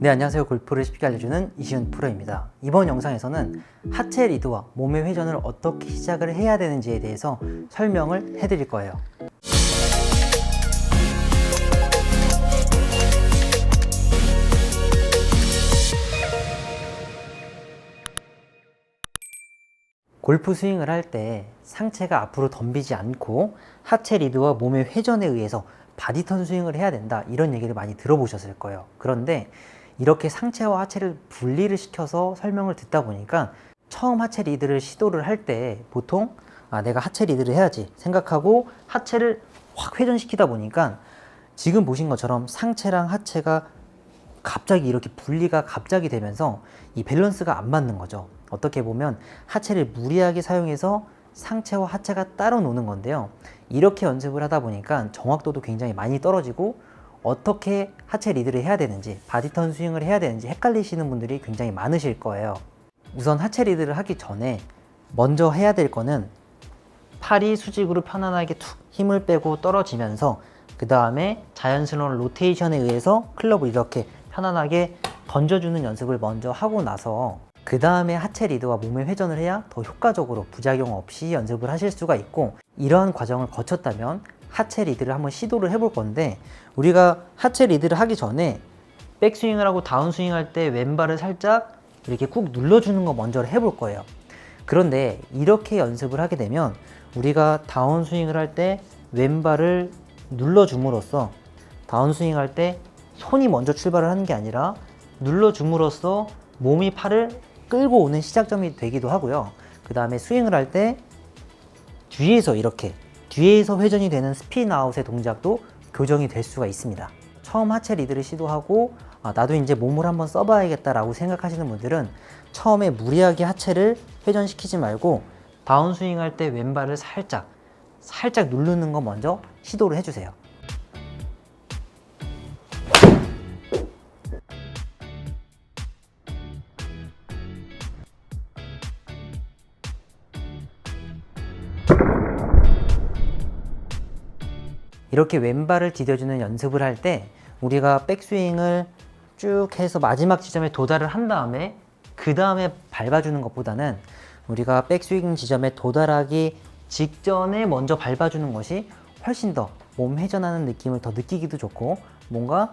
네, 안녕하세요. 골프를 쉽게 알려주는 이시훈 프로입니다. 이번 영상에서는 하체 리드와 몸의 회전을 어떻게 시작을 해야 되는지에 대해서 설명을 해드릴 거예요. 골프 스윙을 할 때 상체가 앞으로 덤비지 않고 하체 리드와 몸의 회전에 의해서 바디턴 스윙을 해야 된다 이런 얘기를 많이 들어보셨을 거예요. 그런데 이렇게 상체와 하체를 분리를 시켜서 설명을 듣다 보니까 처음 하체 리드를 시도를 할 때 보통 아 내가 하체 리드를 해야지 생각하고 하체를 확 회전시키다 보니까 지금 보신 것처럼 상체랑 하체가 갑자기 이렇게 분리가 갑자기 되면서 이 밸런스가 안 맞는 거죠. 어떻게 보면 하체를 무리하게 사용해서 상체와 하체가 따로 노는 건데요. 이렇게 연습을 하다 보니까 정확도도 굉장히 많이 떨어지고 어떻게 하체 리드를 해야 되는지 바디턴 스윙을 해야 되는지 헷갈리시는 분들이 굉장히 많으실 거예요. 우선 하체 리드를 하기 전에 먼저 해야 될 거는 팔이 수직으로 편안하게 툭 힘을 빼고 떨어지면서 그 다음에 자연스러운 로테이션에 의해서 클럽을 이렇게 편안하게 던져주는 연습을 먼저 하고 나서 그 다음에 하체 리드와 몸의 회전을 해야 더 효과적으로 부작용 없이 연습을 하실 수가 있고 이러한 과정을 거쳤다면 하체 리드를 한번 시도를 해볼 건데 우리가 하체 리드를 하기 전에 백스윙을 하고 다운스윙 할 때 왼발을 살짝 이렇게 꾹 눌러주는 거 먼저 해볼 거예요. 그런데 이렇게 연습을 하게 되면 우리가 다운스윙을 할 때 왼발을 눌러줌으로써 다운스윙 할 때 손이 먼저 출발을 하는 게 아니라 눌러줌으로써 몸이 팔을 끌고 오는 시작점이 되기도 하고요. 그 다음에 스윙을 할 때 뒤에서 이렇게 뒤에서 회전이 되는 스피인 아웃의 동작도 교정이 될 수가 있습니다. 처음 하체 리드를 시도하고 아, 나도 이제 몸을 한번 써봐야겠다라고 생각하시는 분들은 처음에 무리하게 하체를 회전시키지 말고 다운스윙 할 때 왼발을 살짝 살짝 누르는 거 먼저 시도를 해주세요. 이렇게 왼발을 디뎌주는 연습을 할 때 우리가 백스윙을 쭉 해서 마지막 지점에 도달을 한 다음에 그 다음에 밟아주는 것보다는 우리가 백스윙 지점에 도달하기 직전에 먼저 밟아주는 것이 훨씬 더 몸 회전하는 느낌을 더 느끼기도 좋고 뭔가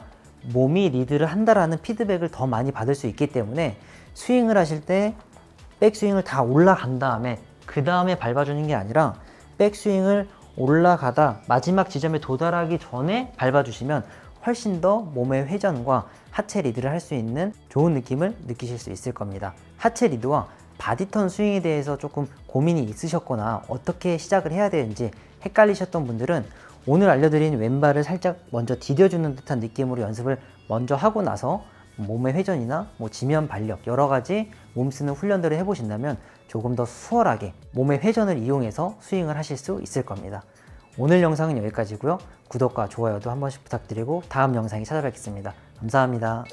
몸이 리드를 한다라는 피드백을 더 많이 받을 수 있기 때문에 스윙을 하실 때 백스윙을 다 올라간 다음에 그 다음에 밟아주는 게 아니라 백스윙을 올라가다 마지막 지점에 도달하기 전에 밟아주시면 훨씬 더 몸의 회전과 하체 리드를 할 수 있는 좋은 느낌을 느끼실 수 있을 겁니다. 하체 리드와 바디턴 스윙에 대해서 조금 고민이 있으셨거나 어떻게 시작을 해야 되는지 헷갈리셨던 분들은 오늘 알려드린 왼발을 살짝 먼저 디뎌주는 듯한 느낌으로 연습을 먼저 하고 나서 몸의 회전이나 뭐 지면 발력 여러 가지 몸 쓰는 훈련들을 해보신다면 조금 더 수월하게 몸의 회전을 이용해서 스윙을 하실 수 있을 겁니다. 오늘 영상은 여기까지고요. 구독과 좋아요도 한 번씩 부탁드리고 다음 영상에 찾아뵙겠습니다. 감사합니다.